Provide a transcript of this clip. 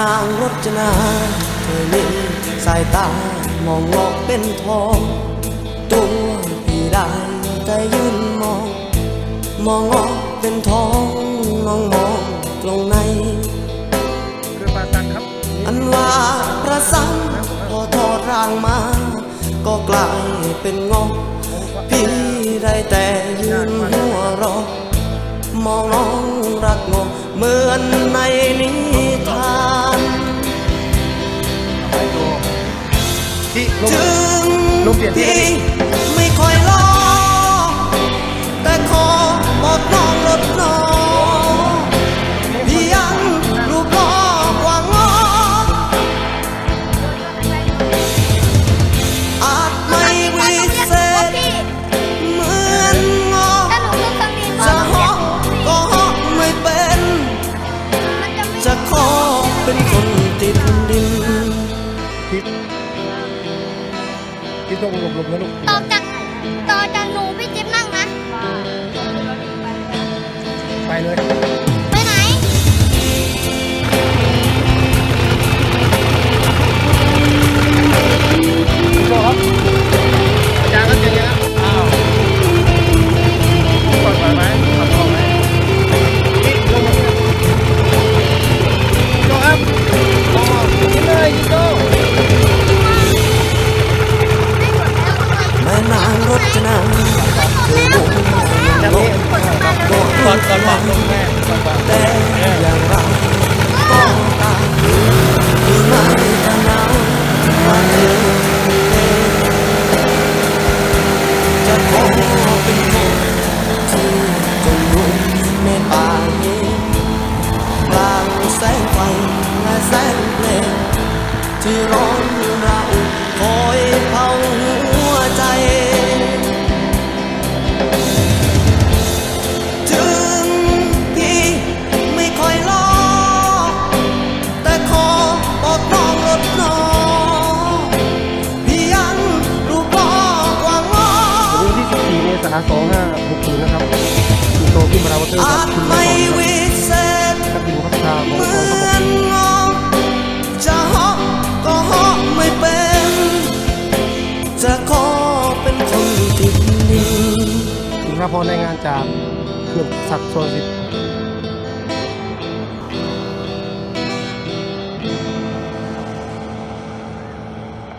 นางรจนา เธอมีสายตามองงอกเป็นทองตัวพี่ได้แต่ยืนมอง มองงอกเป็นทองนองมองตรงในคือปาตันครับ อันว่าประสังพอทอดร่างมา ก็กลายเป็นงอกพี่ได้แต่ยืนหัวเรอมองน้องรักงงเหมือนในนิ ลงถึงเปลี่ยนที่พี่ไม่ค่อยรอแต่ขอบอกน้องลดน้องพี่ยังรูปหล่อกว่างออาจไม่วิเศษเหมือนงอจะหาะก็หาะไม่เป็น จะขอเป็นคนติดเดินที่ ต้องหลบๆนะลูกต่อจาก และแสงเพลง ที่ร้อนเราคอยเผาหัวใจ ถึงพี่ไม่ค่อยรอแต่ขอบอกน้องลดน้องพี่ยังรูปหล่อกว่างอวันที่ 14 เมษายน 2560 นะครับคุณโตขึ้นมาราวัตเตอร์คอารับจคุณไม่ไม่วิเศษกับทีมพัฒนาของเหมืกองทัพบอก นพระพรในงานจากเขื่อนศักดิ์โซนสิทธิ์